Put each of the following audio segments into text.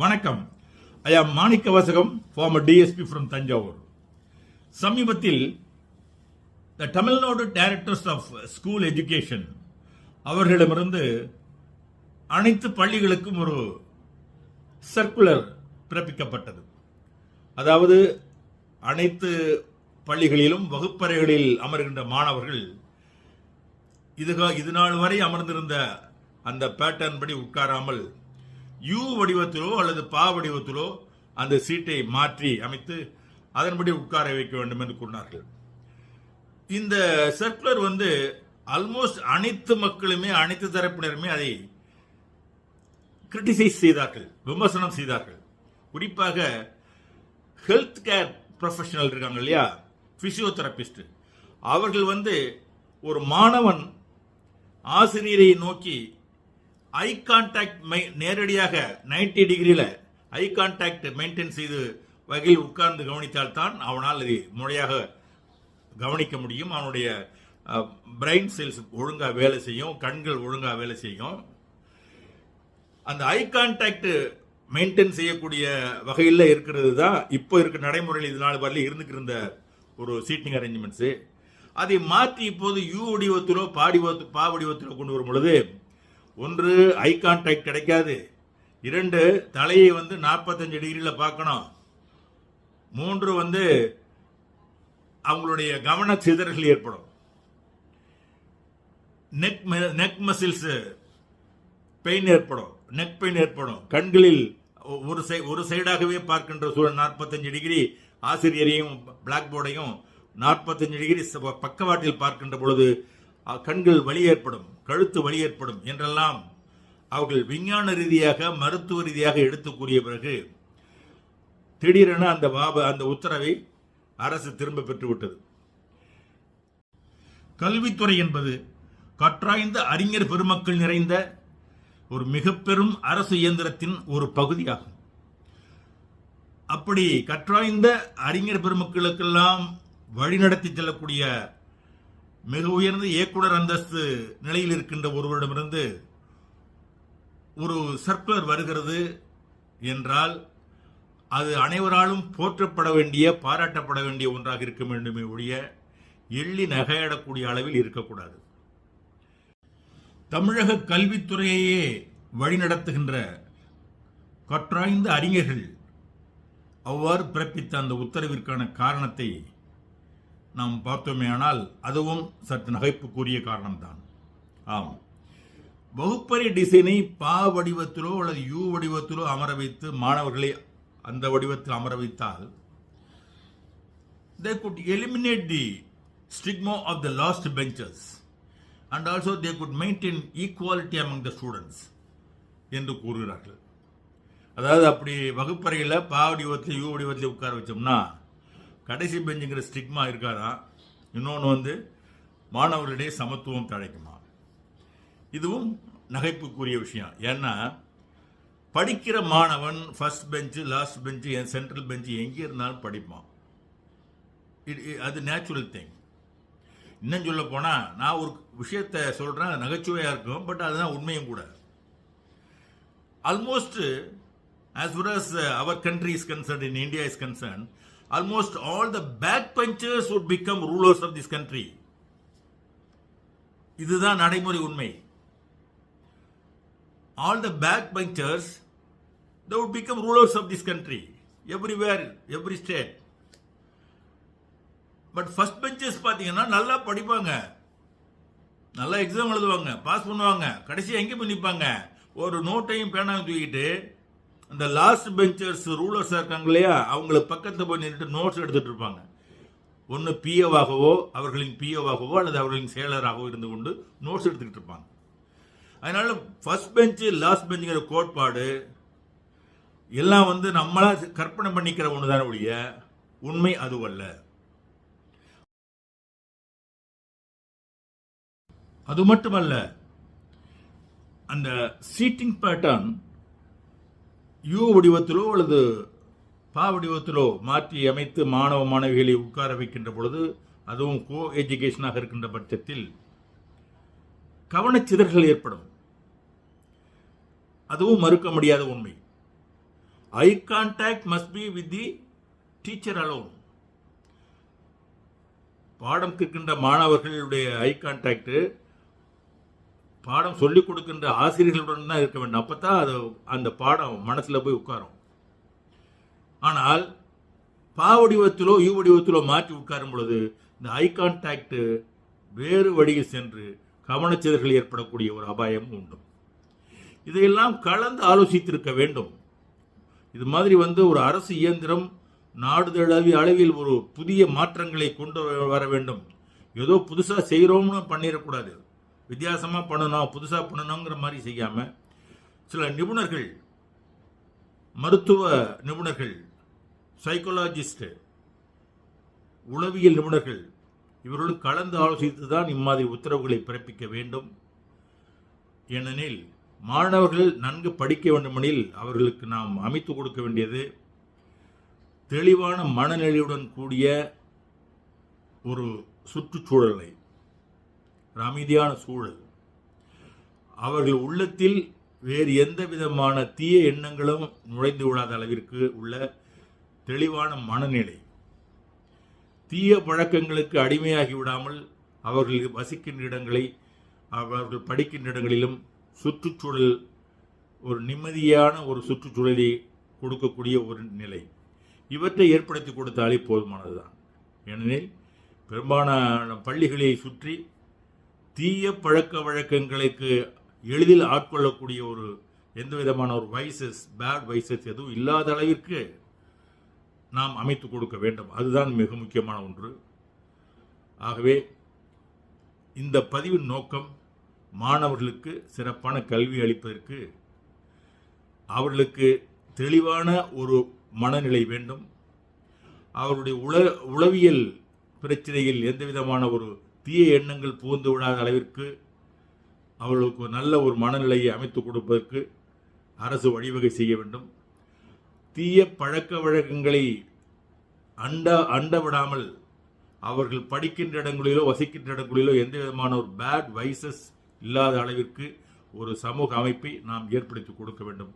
வணக்கம். ஐ ஆம் மாணிக்க வாசகம் ஃபார்மர் டிஎஸ்பி ஃப்ரம் தஞ்சாவூர். சமீபத்தில் the Tamil Nadu directors of school education அவர்களிடமிருந்து அனைத்து பள்ளிகளுக்கும் ஒரு சர்க்குலர் பிறப்பிக்கப்பட்டது. அதாவது அனைத்து பள்ளிகளிலும் வகுப்பறைகளில் அமர்கின்ற மாணவர்கள் இது இது நாள் வரை அமர்ந்திருந்த அந்த பேட்டர்ன் படி உட்காராமல் யூ வடிவத்திலோ அல்லது பா வடிவத்திலோ அந்த சீட்டை மாற்றி அமைத்து அதன்படி உட்கார வைக்க வேண்டும் என்று கூறினார்கள். இந்த சர்க்குலர் வந்து ஆல்மோஸ்ட் அனைத்து மக்களுமே அனைத்து தரப்பினருமே அதை கிரிட்டிசைஸ் செய்தார்கள் விமர்சனம் செய்தார்கள். குறிப்பாக ஹெல்த் கேர் ப்ரொஃபஷனல் இருக்காங்க இல்லையா? பிசியோதெரபிஸ்ட் அவர்கள் வந்து ஒரு மாணவன் ஆசிரியரை நோக்கி ஐ கான்டாக்ட் நேரடியாக நைன்டி டிகிரியில் ஐ கான்டாக்ட் மெயின்டைன் செய்து வகையில் உட்கார்ந்து கவனித்தால்தான் அவனால் அதை முறையாக கவனிக்க முடியும். அவனுடைய பிரெயின் செல்ஸ் ஒழுங்காக வேலை செய்யும் கண்கள் ஒழுங்காக வேலை செய்யும். அந்த ஐ கான்டாக்ட் மெயின்டைன் செய்யக்கூடிய வகையில் இருக்கிறது தான் இப்போ இருக்க நடைமுறையில் இது நாள் வரல இருந்துட்டு இருந்த ஒரு சீட்டிங் அரேஞ்ச்மெண்ட்ஸு அதை மாற்றி இப்போது யூ வடிவத்திலோ பாடி பா வடிவத்திலோ கொண்டு வரும் பொழுது ஒன்று ஐ கான்டாக்ட் கிடைக்காது. இரண்டு தலையை வந்து நாற்பத்தஞ்சு டிகிரியில் பார்க்கணும். மூன்று வந்து அவங்களுடைய கவன சிதறல் ஏற்படும். நெக் நெக் மசில்ஸ் பெயின் ஏற்படும். நெக் பெயின் ஏற்படும். கண்களில் ஒரு சை ஒரு சைடாகவே பார்க்கின்ற சூழல் நாற்பத்தஞ்சு டிகிரி. ஆசிரியரையும் பிளாக் போர்டையும் நாற்பத்தஞ்சு டிகிரி ச- பக்கவாட்டில் பார்க்கின்ற பொழுது கண்கள் வலி ஏற்படும் கழுத்து வலி ஏற்படும் என்றெல்லாம் அவர்கள் விஞ்ஞான ரீதியாக மருத்துவ ரீதியாக எடுத்து கூறிய பிறகு திடீரென அந்த வாப அந்த உத்தரவை அரசு திரும்ப பெற்றுவிட்டது. கல்வித்துறை என்பது கற்றாய்ந்த அறிஞர் பெருமக்கள் நிறைந்த ஒரு மிக பெரும் அரசு இயந்திரத்தின் ஒரு பகுதியாகும். அப்படி கற்றாய்ந்த அறிஞர் பெருமக்களுக்கெல்லாம் வழிநடத்தி செல்லக்கூடிய மிக உயர்ந்த இயக்குனர் அந்தஸ்து நிலையில் இருக்கின்ற ஒருவரிடமிருந்து ஒரு சர்க்குலர் வருகிறது என்றால் அது அனைவராலும் போற்றப்பட வேண்டிய பாராட்டப்பட வேண்டிய ஒன்றாக இருக்க வேண்டுமே ஒழிய எள்ளி நகையாடக்கூடிய அளவில் இருக்கக்கூடாது. தமிழக கல்வித்துறையையே வழிநடத்துகின்ற கற்றாய்ந்த அறிஞர்கள் அவ்வாறு பிறப்பித்த அந்த உத்தரவிற்கான காரணத்தை நாம் பார்த்தோமேயானால் அதுவும் சற்று நகைப்புக்குரிய காரணம்தான். ஆம். வகுப்பறை டிசைனை பா வடிவத்திலோ அல்லது யூ வடிவத்திலோ அமர வைத்து மாணவர்களை அந்த வடிவத்தில் அமர வைத்தால் they could eliminate the stigma of the last benches and also they could maintain equality among the students என்று கூறுகிறார்கள். அதாவது அப்படி வகுப்பறையில் பா வடிவத்தில் யூ வடிவத்தில் உட்கார வச்சோம்னா கடைசி பெஞ்சுங்கிற ஸ்டிக்மா இருக்காதா? இன்னொன்று வந்து மாணவர்களிடையே சமத்துவம் தழைக்குமா? இதுவும் நகைப்புக்குரிய விஷயம். ஏன்னா படிக்கிற மாணவன் ஃபர்ஸ்ட் பெஞ்சு லாஸ்ட் பெஞ்சு என் சென்ட்ரல் பெஞ்சு எங்கே இருந்தாலும் படிப்பான். அது நேச்சுரல் திங் இன்னும் சொல்ல போனால் நான் ஒரு விஷயத்தை சொல்கிறேன் நகைச்சுவையாக இருக்கும் பட் அதுதான் உண்மையும் கூட. Almost as far as our country is concerned in India is concerned almost all the back benchers would become rulers of this country இதுதான் நடைமுறை உண்மை all the back benchers the would become rulers of this country everywhere every state but first benchers பார்த்தீங்கன்னா நல்லா படிப்பாங்க நல்லா exam எழுதுவாங்க pass பண்ணுவாங்க கடைசியாக எங்கே போய் நிற்பாங்க ஒரு நோட்டையும் பேனாவும் தூக்கிட்டு அந்த லாஸ்ட் பெஞ்சர்ஸ் ரூலர்ஸ் இருக்காங்க இல்லையா அவங்கள பக்கத்தில் போய் நின்றுட்டு நோட்ஸ் எடுத்துகிட்டு இருப்பாங்க. ஒன்று பிஓவாகவோ அவர்களின் பிஓவாகவோ அல்லது அவர்களின் செயலராகவோ இருந்து கொண்டு நோட்ஸ் எடுத்துக்கிட்டு இருப்பாங்க. அதனால ஃபர்ஸ்ட் பெஞ்சு லாஸ்ட் பெஞ்சுங்கிற கோட்பாடு எல்லாம் வந்து நம்மளா கற்பனை பண்ணிக்கிற ஒன்று தானே ஒழிய உண்மை அதுவல்ல. அது மட்டுமல்ல அந்த சீட்டிங் பேட்டர்ன் யூ வடிவத்திலோ அல்லது பா வடிவத்திலோ மாற்றி அமைத்து மாணவ மாணவிகளை உட்கார வைக்கின்ற பொழுது அதுவும் கோ எஜுகேஷனாக இருக்கின்ற பட்சத்தில் கவனச்சிதறல்கள் ஏற்படும். அதுவும் மறுக்க முடியாத உண்மை. Eye contact must be with the teacher alone பாடம் கேட்கின்ற மாணவர்களுடைய ஐ கான்டாக்டு பாடம் சொல்லிக் கொடுக்கின்ற ஆசிரியர்களுடன் தான் இருக்க வேண்டும். அப்பதான் அது அந்த பாடம் மனசில் போய் உட்காரும். ஆனால் பா வடிவத்திலோ யூ வடிவத்திலோ மாற்றி உட்காரும் பொழுது இந்த ஐ கான்டாக்டு வேறு வழியில் சென்று கவனச்சிதர்கள் ஏற்படக்கூடிய ஒரு அபாயம் உண்டு. இதையெல்லாம் கலந்து ஆலோசித்திருக்க வேண்டும். இது மாதிரி வந்து ஒரு அரசு இயந்திரம் நாடுதழுவிய அளவில் ஒரு புதிய மாற்றங்களை கொண்டு வர வேண்டும். ஏதோ புதுசாக செய்கிறோம்னு பண்ணிடக்கூடாது. வித்தியாசமாக பண்ணணும் புதுசாக பண்ணணுங்கிற மாதிரி செய்யாமல் சில நிபுணர்கள் மருத்துவ நிபுணர்கள் சைக்கோலாஜிஸ்ட்டு உளவியல் நிபுணர்கள் இவர்களும் கலந்து ஆலோசித்து தான் இம்மாதிரி உத்தரவுகளை பிறப்பிக்க வேண்டும். ஏனெனில் மாணவர்கள் நன்கு படிக்க வேண்டுமெனில் அவர்களுக்கு நாம் அமைத்து கொடுக்க வேண்டியது தெளிவான மனநிலையுடன் கூடிய ஒரு சுற்றுச்சூழலை. அமைதியான சூழல். அவர்கள் உள்ளத்தில் வேறு எந்த விதமான தீய எண்ணங்களும் நுழைந்து விடாத அளவிற்கு உள்ள தெளிவான மனநிலை. தீய பழக்கங்களுக்கு அடிமையாகி விடாமல் அவர்கள் வசிக்கின்ற இடங்களை அவர்கள் படிக்கின்ற இடங்களிலும் சுற்றுச்சூழல் ஒரு நிம்மதியான ஒரு சுற்றுச்சூழலை கொடுக்கக்கூடிய ஒரு நிலை. இவற்றை ஏற்படுத்தி கொடுத்தாலே போதுமானதுதான். ஏனெனில் பெரும்பாலான பள்ளிகளை சுற்றி தீய பழக்க வழக்கங்களுக்கு எளிதில் ஆட்கொள்ளக்கூடிய ஒரு எந்த விதமான ஒரு வைசஸ் பேட் வைசஸ் எதுவும் இல்லாத அளவிற்கு நாம் அமைத்து கொடுக்க வேண்டும். அதுதான் மிக முக்கியமான ஒன்று. ஆகவே இந்த பதிவின் நோக்கம் மாணவர்களுக்கு சிறப்பான கல்வி அளிப்பதற்கு அவர்களுக்கு தெளிவான ஒரு மனநிலை வேண்டும். அவருடைய உள உளவியல் பிரச்சனையில் எந்த விதமான ஒரு தீய எண்ணங்கள் புகுந்து விடாத அளவிற்கு அவர்களுக்கு ஒரு நல்ல ஒரு மனநிலையை அமைத்து கொடுப்பதற்கு அரசு வழிவகை செய்ய வேண்டும். தீய பழக்க வழக்கங்களை அண்ட அண்ட விடாமல் அவர்கள் படிக்கின்ற இடங்களிலோ வசிக்கின்ற இடங்களிலோ எந்த விதமான ஒரு பேட் வைசஸ் இல்லாத அளவிற்கு ஒரு சமூக அமைப்பை நாம் ஏற்படுத்தி கொடுக்க வேண்டும்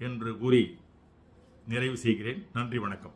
என்று கூறி நிறைவு செய்கிறேன். நன்றி வணக்கம்.